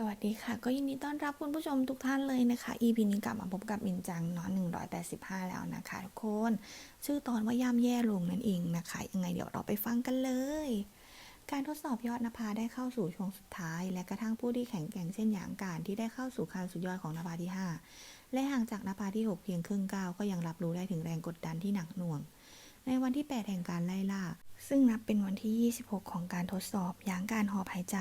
สวัสดีค่ะ ก็ยินดีต้อนรับคุณผู้ชมทุกท่านเลยนะคะ EP นี้กลับมาพบกับมินจังเนาะ185 แล้วนะคะทุกคน ชื่อตอนว่าย่ำแย่ลงนั่นเองนะคะ ยังไงเดี๋ยวเราไปฟังกันเลย การทดสอบยอดนภาได้เข้าสู่ช่วงสุดท้าย และกระทั่งผู้ที่แข็งแกร่งเช่นหยางการที่ได้เข้าสู่คันสุดยอดของนภาที่ 5 และห่างจากนภาที่ 6 เพียงครึ่งก้าวก็ยังรับรู้ได้ถึงแรงกดดันที่หนักหน่วง ในวันที่ 8 แห่งการไล่ล่า ซึ่งนับเป็นวันที่ 26 ของการทดสอบหยางการหอบหายใจ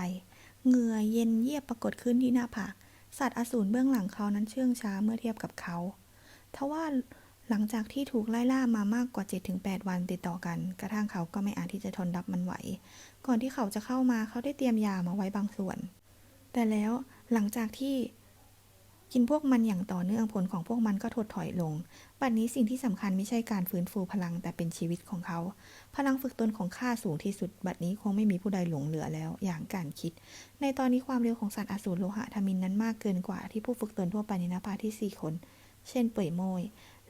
เหงื่อเย็นเยียบปรากฏขึ้นที่หน้าผาก สัตว์อสูรเบื้องหลังเขานั้นเชื่องช้าเมื่อเทียบกับเขา ทว่าหลังจากที่ถูกไล่ล่ามามากกว่า 7-8 วันติดต่อกัน กระทั่งเขาก็ไม่อาจที่จะทนรับมันไหว ก่อนที่เขาจะเข้ามาเขาได้เตรียมยามาไว้บางส่วน แต่แล้วหลังจากที่ กินพวกมันอย่างต่อเนื่องผลของพวกมันก็ถดถอยลง บัดนี้สิ่งที่สำคัญไม่ใช่การฟื้นฟูพลังแต่เป็นชีวิตของเขา พลังฝึกตนของข้าสูงที่สุด บัดนี้คงไม่มีผู้ใดหลงเหลือแล้ว อย่างการคิด ในตอนนี้ความเร็วของสัตว์อสูรโลหะทมินนั้นมากเกินกว่าที่ผู้ฝึกตนทั่วไปในนภาที่สี่คน เช่น เป่ยโมย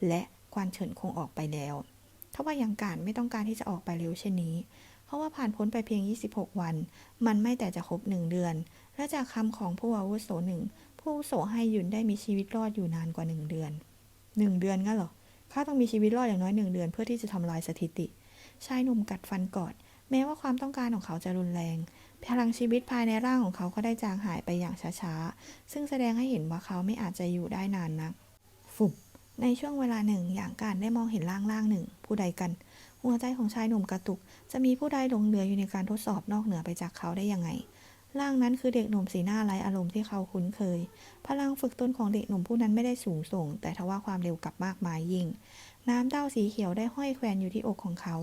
และกวานเฉินคงออกไปแล้วทว่าอย่างการไม่ต้องการที่จะออกไปเร็วเช่นนี้ เพราะว่าผ่านพ้นไปเพียง 26 วัน มันไม่แต่จะครบหนึ่งเดือน และจากคำของผู้อาวุโสหนึ่ง ผู้โสให้หยุนได้มีชีวิตรอดอยู่นานกว่าหนึ่งเดือนหนึ่งเดือนงั้นเหรอข้าต้องมีชีวิตรอดอย่างน้อยหนึ่งเดือนเพื่อที่จะทำลายสถิติ ชายหนุ่มกัดฟันกอด แม้ว่าความต้องการของเขาจะรุนแรง พลังชีวิตภายในร่างของเขาก็ได้จางหายไปอย่างช้าๆ ซึ่งแสดงให้เห็นว่าเขาไม่อาจจะอยู่ได้นานนัก ฟุบ ในช่วงเวลาหนึ่ง อย่างการได้มองเห็นร่างร่างหนึ่ง ผู้ใดกัน หัวใจของชายหนุ่มกระตุก จะมีผู้ใดหลงเหลืออยู่ในการทดสอบนอกเหนือไปจากเขาได้ยังไง ร่างนั้นคือเด็กหนุ่มสีหน้าไร้อารมณ์ที่เขาคุ้นเคย พลังฝึกตนของเด็กหนุ่มผู้นั้นไม่ได้สูงส่ง แต่ทว่าความเร็วกลับมากมายยิ่ง น้ำเต้าสีเขียวได้ห้อยแขวนอยู่ที่อกของเขา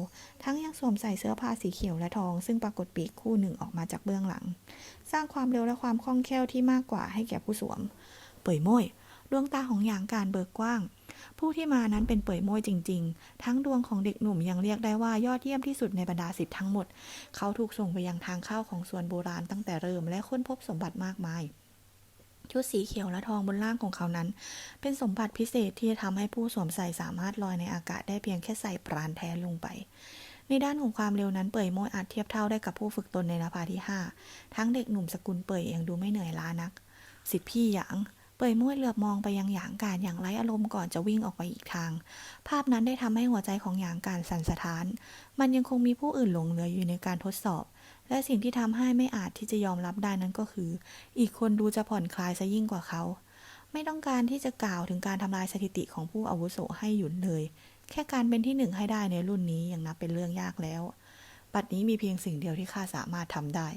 ทั้งยังสวมใส่เสื้อผ้าสีเขียวและทอง ซึ่งปรากฏปีกคู่หนึ่งออกมาจากเบื้องหลัง สร้างความเร็วและความคล่องแคล่วที่มากกว่าให้แก่ผู้สวม เป่ยโม้ย ดวงตาของหยางการเบิกกว้าง ผู้ที่มานั้นเป็นเป่ยโม้ยจริง ๆ ทั้งดวงของเด็กหนุ่มยังเรียกได้ว่ายอดเยี่ยมที่สุดในบรรดาสิทธิ์ทั้งหมด เขาถูกส่งไปยังทางเข้าของส่วนโบราณตั้งแต่เริ่มและค้นพบสมบัติมากมายชุดสีเขียวและทองบนร่างของเขานั้น เป็นสมบัติพิเศษที่จะทำให้ผู้สวมใส่สามารถลอยในอากาศได้เพียงแค่ใส่ปราณแท้ลงไป ในด้านของความเร็วนั้นเป่ยโมยอาจเทียบเท่าได้กับผู้ฝึกตนในนภาที่ 5 ทั้งเด็กหนุ่มสกุลเป่ยยังดูไม่เหนื่อยล้านัก สิทธิพี่หยาง เป่ยโมยเหลือบมองไปยังหยางการอย่างไร้อารมณ์ก่อนจะวิ่งออกไปอีกทาง ภาพนั้นได้ทำให้หัวใจของหยางการสั่นสะท้าน มันยังคงมีผู้อื่นหลงเหลืออยู่ในการทดสอบ และสิ่งที่ทำให้ไม่อาจที่จะยอมรับได้นั้นก็คือ อีกคนดูจะผ่อนคลายซะยิ่งกว่าเขา ไม่ต้องการที่จะกล่าวถึงการทำลายสถิติของผู้อาวุโสให้หยุดเลย แค่การเป็นที่หนึ่งให้ได้ในรุ่นนี้ยังนับเป็นเรื่องยากแล้ว ปัดนี้มีเพียงสิ่งเดียวที่ข้าสามารถทำได้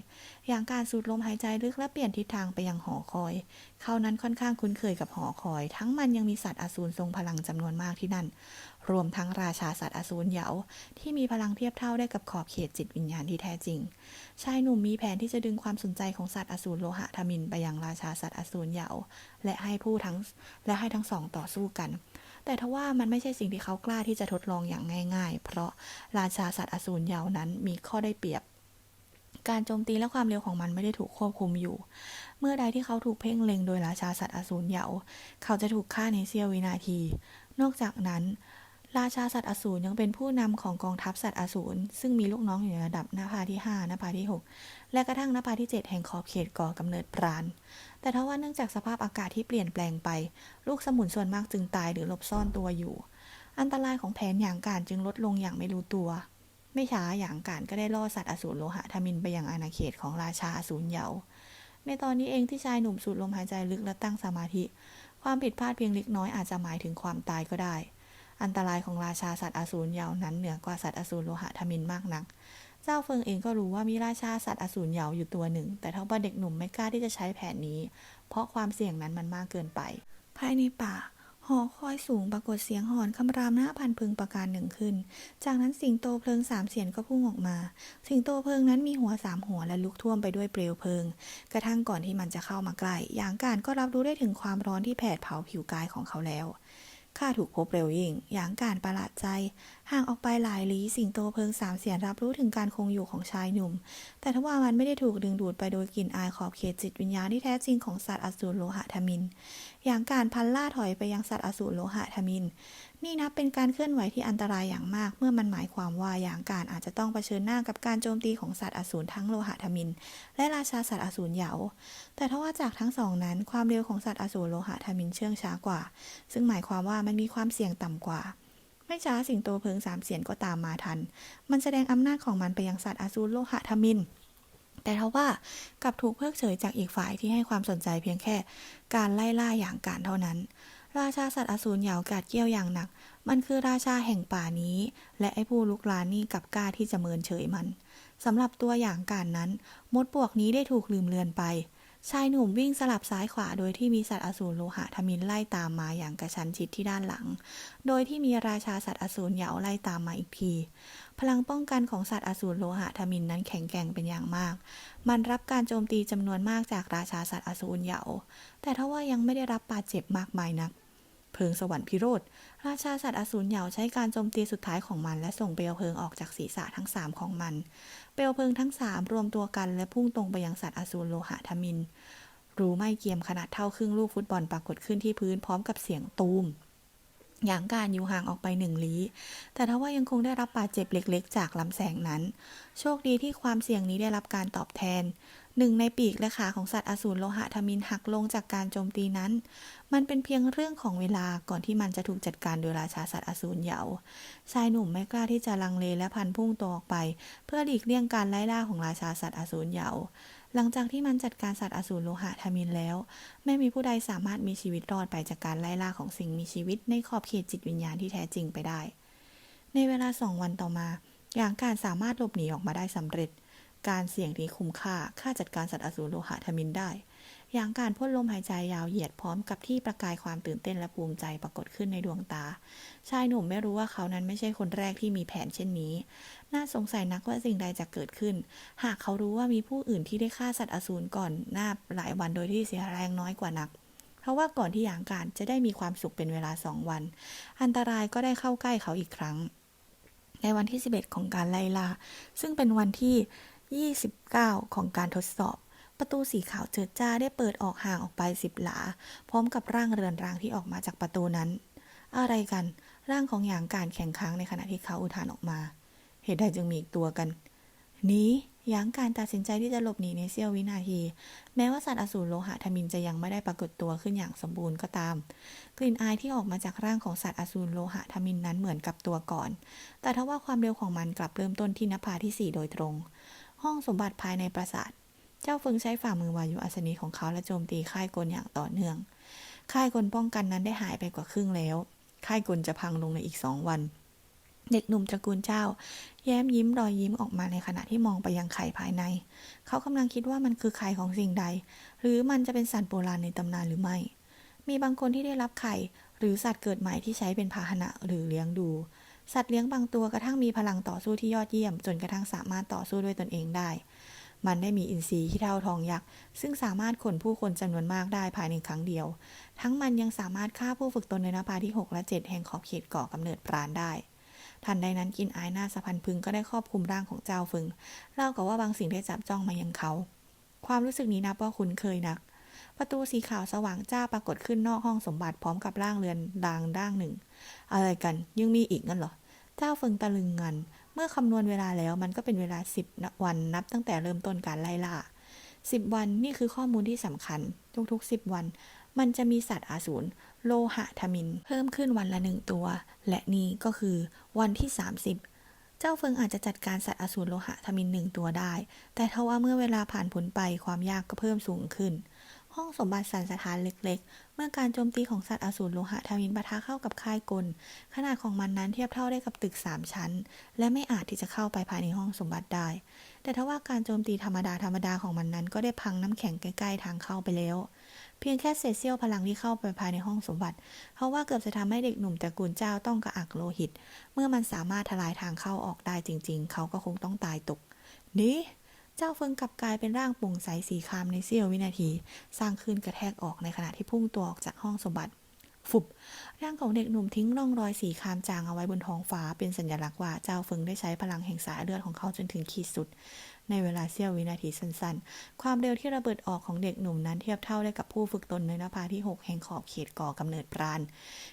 อย่างการสูดลมหายใจลึกและเปลี่ยนทิศทางไปยังหอคอย เขานั้นค่อนข้างคุ้นเคยกับหอคอย ทั้งมันยังมีสัตว์อสูรทรงพลังจำนวนมากที่นั่น รวมทั้งราชาสัตว์อสูรเหยาที่มีพลังเทียบเท่าได้กับขอบเขตจิตวิญญาณที่แท้จริง ชายหนุ่มมีแผนที่จะดึงความสนใจของสัตว์อสูรโลหะทมินไปยังราชาสัตว์อสูรเหยาและให้ผู้ทั้งและให้ทั้งสองต่อสู้กัน แต่ทว่ามันไม่ใช่สิ่งที่เขากล้าที่จะทดลองอย่างง่าย ๆ เพราะราชาสัตว์อสูรเหยานั้นมีข้อได้เปรียบ การโจมตีและความเร็วของมันไม่ได้ถูกควบคุมอยู่ เมื่อใดที่เขาถูกเพ่งเล็งโดยราชาสัตว์อสูรเหยาเขาจะถูกฆ่าในเสี้ยววินาที นอกจากนั้น ราชาสัตว์อสูรยังเป็นผู้นำของกองทัพสัตว์อสูรซึ่งมีลูกน้องอยู่ในระดับนภาที่5นภาที่ 6 และกระทั่งนภาที่ 7 แห่งขอบเขตก่อกำเนิดปราณแต่ทว่าเนื่องจากสภาพอากาศที่เปลี่ยนแปลงไป ลูกสมุนส่วนมากจึงตายหรือหลบซ่อนตัวอยู่ อันตรายของแผนอย่างการจึงลดลงอย่างไม่รู้ตัว ไม่ช้าอย่างการก็ได้ล่อสัตว์อสูรโลหะทมินไปยังอาณาเขตของราชาอสูรเหยาในตอนนี้เองที่ชายหนุ่มสูดลมหายใจลึกและตั้งสมาธิ ความผิดพลาดเพียงเล็กน้อยอาจจะหมายถึงความตายก็ได้ อันตรายของราชาสัตว์อสูรเหยานั้นเหนือกว่าสัตว์อสูรโลหะทมินมากนัก เจ้าเฟิงเองก็รู้ว่ามีราชาสัตว์อสูรเหยาอยู่ตัวหนึ่ง แต่ทว่าเด็กหนุ่มไม่กล้าที่จะใช้แผนนี้ เพราะความเสี่ยงนั้นมันมากเกินไป ภายในป่าหอคอยสูงปรากฏเสียงหอนคำรามหน้าพันพึงประการหนึ่งขึ้น จากนั้นสิงโตเพลิงสามเสียนก็พุ่งออกมา สิงโตเพลิงนั้นมีหัวสามหัวและลุกท่วมไปด้วยเปลวเพลิง กระทั่งก่อนที่มันจะเข้ามาใกล้หยางการก็รับรู้ได้ถึงความร้อนที่แผดเผาผิวกายของเขาแล้ว ข้าถูกพบเร็วยิ่ง อย่างการประหลาดใจ ห่างออกไปหลายลี้สิงโตเพิงสามเสียนรับรู้ถึงการคงอยู่ของชายหนุ่ม แต่ทว่ามันไม่ได้ถูกดึงดูดไปโดยกลิ่นอายขอบเขตจิตวิญญาณที่แท้จริงของสัตว์อสูรโลหะทมิน อย่างการพันล่าถอยไปยังสัตว์อสูรโลหะทมิน นี่นับเป็นการเคลื่อนไหวที่อันตรายอย่างมาก เมื่อมันหมายความว่าอย่างการอาจจะต้องเผชิญหน้ากับการโจมตีของสัตว์อสูรทั้งโลหะทมิน และราชาสัตว์อสูรเหยา แต่ทว่าจากทั้งสองนั้น ความเร็วของสัตว์อสูรโลหะทมินเชื่องช้ากว่า ซึ่งหมายความว่ามันมีความเสี่ยงต่ำกว่า ไม่ช้าสิงโตเพิงสามเสียนก็ตามมาทัน มันแสดงอำนาจของมันไปยังสัตว์อสูรโลหะทมินแต่ทว่ากลับถูกเพิกเฉยจากอีกฝ่ายที่ให้ความสนใจเพียงแค่ การไล่ล่าอย่างการเท่านั้น ราชาสัตว์อสูรเหยาวกัดเกี้ยวอย่างหนัก มันคือราชาแห่งป่านี้ และไอ้ผู้ลุกลานนี่กลับกล้าที่จะเมินเฉยมันสำหรับตัวอย่างการนั้น มดปวกนี้ได้ถูกลืมเลือนไป ชายหนุ่มวิ่งสลับซ้ายขวาโดยที่มีสัตว์อสูรโลหะทมินไล่ตามมาอย่างกระชั้นชิดที่ด้านหลัง โดยที่มีราชาสัตว์อสูรเหยาไล่ตามมาอีกที พลังป้องกันของสัตว์อสูรโลหะทมินนั้นแข็งแกร่งเป็นอย่างมาก มันรับการโจมตีจำนวนมากจากราชาสัตว์อสูรเหยาแต่ทว่ายังไม่ได้รับบาดเจ็บมากมายนัก เพลิงสวรรค์พิโรธ ราชาสัตว์อสูรเหยาใช้การโจมตีสุดท้ายของมัน และส่งเปลวเพลิงออกจากศีรษะทั้งสามของมัน เปลวเพลิงทั้งสามรวมตัวกันและพุ่งตรงไปยังสัตว์อสูรโลหะทมิน รูไม่เกียมขนาดเท่าครึ่งลูกฟุตบอลปรากฏขึ้นที่พื้นพร้อมกับเสียงตูมอย่างการอยู่ห่างออกไปหนึ่งลี้แต่ทว่ายังคงได้รับบาดเจ็บเล็ก ๆ จากลำแสงนั้น โชคดีที่ความเสี่ยงนี้ได้รับการตอบแทน หนึ่งในปีกและขาของสัตว์อสูรโลหะทมินหักลงจากการโจมตีนั้น มันเป็นเพียงเรื่องของเวลาก่อนที่มันจะถูกจัดการโดยราชาสัตว์อสูรเหยาชายหนุ่มไม่กล้าที่จะลังเลและพันพุ่งตัวออกไป เพื่อหลีกเลี่ยงการไล่ล่าของราชาสัตว์อสูรเหยาหลังจากที่มันจัดการสัตว์อสูรโลหะทมินแล้ว ไม่มีผู้ใดสามารถมีชีวิตรอดไปจากการไล่ล่าของสิ่งมีชีวิตในขอบเขตจิตวิญญาณที่แท้จริงไปได้ ในเวลาสองวันต่อมาอย่างการสามารถหลบหนีออกมาได้สำเร็จ การเสี่ยงที่คุ้มค่า ค่าจัดการสัตว์อสูรโลหะทมินได้ อย่างการพ่นลมหายใจยาวเหยียดพร้อมกับที่ประกายความตื่นเต้นและภูมิใจปรากฏขึ้นในดวงตา ชายหนุ่มไม่รู้ว่าเขานั้นไม่ใช่คนแรกที่มีแผนเช่นนี้ น่าสงสัยนักว่าสิ่งใดจะเกิดขึ้น หากเขารู้ว่ามีผู้อื่นที่ได้ฆ่าสัตว์อสูรก่อนหน้าหลายวันโดยที่เสียแรงน้อยกว่านักเพราะว่าก่อนที่อย่างการจะได้มีความสุขเป็นเวลาสองวัน อันตรายก็ได้เข้าใกล้เขาอีกครั้ง ในวันที่ 11 ของการไล่ล่าซึ่งเป็นวันที่ 29 ของการทดสอบ ประตูสีขาวเจิดจ้าได้เปิดออกห่างออกไปสิบหลา พร้อมกับร่างเรือนร่างที่ออกมาจากประตูนั้น อะไรกัน ร่างของหยางการแข่งค้างในขณะที่เขาอุทานออกมา เหตุใดจึงมีอีกตัวกัน นี้หยางการตัดสินใจที่จะหลบหนีในเสี้ยววินาที แม้ว่าสัตว์อสูรโลหะทมินจะยังไม่ได้ปรากฏตัวขึ้นอย่างสมบูรณ์ก็ตาม กลิ่นอายที่ออกมาจากร่างของสัตว์อสูรโลหะทมินนั้นเหมือนกับตัวก่อน แต่ทว่าความเร็วของมันกลับเริ่มต้นที่นภาที่สี่โดยตรง ห้องสมบัติภายในปราสาท เจ้าฟิงใช้ฝ่ามือวายุอัศนีของเขาและโจมตีค่ายกลอย่างต่อเนื่อง ค่ายกลป้องกันนั้นได้หายไปกว่าครึ่งแล้ว ค่ายกลจะพังลงในอีกสองวัน เด็กหนุ่มตระกูลเจ้า แย้มยิ้มรอยยิ้มออกมาในขณะที่มองไปยังไข่ภายใน เขากำลังคิดว่ามันคือไข่ของสิ่งใด หรือมันจะเป็นสัตว์โบราณในตำนานหรือไม่ มีบางคนที่ได้รับไข่หรือสัตว์เกิดใหม่ที่ใช้เป็นพาหนะหรือเลี้ยงดู สัตว์เลี้ยงบางตัวกระทั่งมีพลังต่อสู้ที่ยอดเยี่ยม จนกระทั่งสามารถต่อสู้ด้วยตนเองได้ มันได้มีอินทรีย์ที่เท่าทองยักษ์ ซึ่งสามารถขนผู้คนจำนวนมากได้ภายในครั้งเดียว ทั้งมันยังสามารถฆ่าผู้ฝึกตนในนภาที่ 6 และ 7 แห่งขอบเขตก่อกำเนิดปราณได้ทันใดนั้นกินอายหน้าสะพันพึงก็ได้ครอบคลุมร่างของเจ้าฟึงเล่ากับว่าบางสิ่งได้จับจ้องมายังเขา ความรู้สึกนี้นับว่าคุ้นเคยนัก ประตูสีขาวสว่างจ้าปรากฏขึ้นนอกห้องสมบัติพร้อมกับร่างเรือนดางด้างหนึ่ง อะไรกันยังมีอีกงั้นเหรอ เจ้าเฟิงตะลึงงัน เมื่อคำนวณเวลาแล้วมันก็เป็นเวลาสิบวันนับตั้งแต่เริ่มต้นการไล่ล่าสิบวันนี่คือข้อมูลที่สำคัญ ทุกๆสิบวัน มันจะมีสัตว์อาสูรโลหะทมิน เพิ่มขึ้นวันละหนึ่งตัว และนี่ก็คือวันที่ 30 เจ้าเฟิงอาจจะจัดการสัตว์อสูรโลหะทมินหนึ่งตัวได้ แต่ทว่าเมื่อเวลาผ่านพ้นไปความยากก็เพิ่มสูงขึ้น ห้องสมบัติสันสถานเล็กๆ เมื่อการโจมตีของสัตว์อสูรโลหะทมินปะทะเข้ากับค่ายกล ขนาดของมันนั้นเทียบเท่าได้กับตึกสามชั้น และไม่อาจที่จะเข้าไปภายในห้องสมบัติได้ แต่ทว่าการโจมตีธรรมดาธรรมดาของมันนั้น ก็ได้พังน้ำแข็งใกล้ๆทางเข้าไปแล้ว เพียงแค่เศษเสี้ยวพลังที่เข้าไปภายในห้องสมบัติ เพราะว่าเกือบจะทำให้เด็กหนุ่มตระกูลเจ้าต้องกระอักโลหิต เมื่อมันสามารถทลายทางเข้าออกได้จริง ๆ เขาก็คงต้องตายตกนี่ เจ้าเฟิงกลับกลายเป็นร่างปุ่งใสสีครามในเสี้ยววินาที สร้างคลื่นกระแทกออกในขณะที่พุ่งตัวออกจากห้องสมบัติ ฟุบ ร่างของเด็กหนุ่มทิ้งร่องรอยสีครามจางเอาไว้บนท้องฟ้าเป็นสัญลักษณ์ว่าเจ้าเฟิงได้ใช้พลังแห่งสายเลือดของเขาจนถึงขีดสุด ในเวลาเสี้ยววินาทีสั้นๆ ความเร็วที่ระเบิดออกของเด็กหนุ่มนั้นเทียบเท่าได้กับผู้ฝึกตนในนภาที่ 6 แห่งขอบเขตก่อกำเนิดปราณ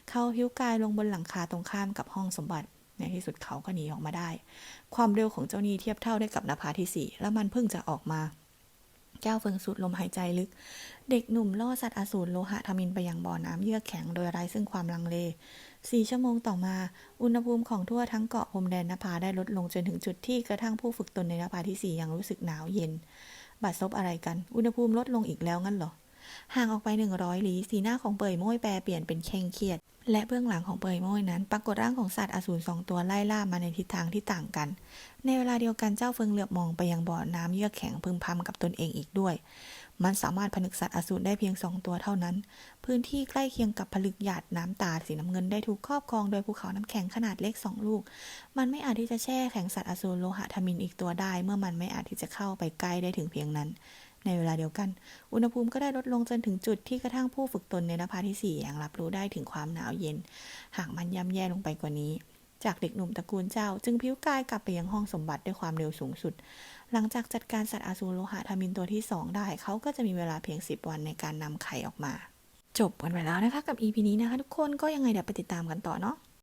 เขาหิ้วกายลงบนหลังคาตรงข้ามกับห้องสมบัติ ในที่สุดเขาก็หนีออกมาได้ ความเร็วของเจ้านี่เทียบเท่าได้กับนภาที่สี่และมันเพิ่งจะออกมาเจ้าเฟิงสูดลมหายใจลึก เด็กหนุ่มล่อสัตว์อสูรโลหะทมินไปยังบ่อน้ำเยือกแข็งโดยไร้ซึ่งความลังเลสี่ชั่วโมงต่อมา อุณหภูมิของทั่วทั้งเกาะพรมแดนนภาได้ลดลงจนถึงจุดที่กระทั่งผู้ฝึกตนในนภาที่สี่ยังรู้สึกหนาวเย็นบัดซบอะไรกัน อุณหภูมิลดลงอีกแล้วงั้นเหรอ ห่างออกไปหนึ่งร้อยลี้สีหน้าของเปยโม้ยแปรเปลี่ยนเป็นเคร่งเครียด และเบื้องหลังของเปยโม้ยนั้น ปรากฏร่างของสัตว์อสูรสองตัวไล่ล่ามาในทิศทางที่ต่างกัน ในเวลาเดียวกันเจ้าเฟิงเหลือบมองไปยังบ่อน้ำเยือกแข็งพึมพำกับตนเองอีกด้วย มันสามารถผนึกสัตว์อสูรได้เพียงสองตัวเท่านั้น พื้นที่ใกล้เคียงกับผลึกหยาดน้ำตาสีน้ำเงินได้ถูกครอบครองโดยภูเขาน้ำแข็งขนาดเล็กสองลูก มันไม่อาจที่จะแช่แข็งสัตว์อสูรโลหะทมินอีกตัวได้ เมื่อมันไม่อาจที่จะเข้าไปใกล้ได้ถึงเพียงนั้น ในเวลาเดียวกัน อุณหภูมิก็ได้ลดลงจนถึงจุดที่กระทั่งผู้ฝึกตนในนภาที่สี่ยังรับรู้ได้ถึงความหนาวเย็น หากมันย่ำแย่ลงไปกว่านี้ จากเด็กหนุ่มตระกูลเจ้า จึงพิ้วกายกลับไปยังห้องสมบัติด้วยความเร็วสูงสุด หลังจากจัดการสัตว์อสูรโลหะทมินตัวที่สองได้ เขาก็จะมีเวลาเพียง 10 วันในการนำไข่ออกมา จบกันไปแล้วนะคะกับ EP นี้นะคะ ทุกคนก็ยังไงเดี๋ยวไปติดตามกันต่อเนาะ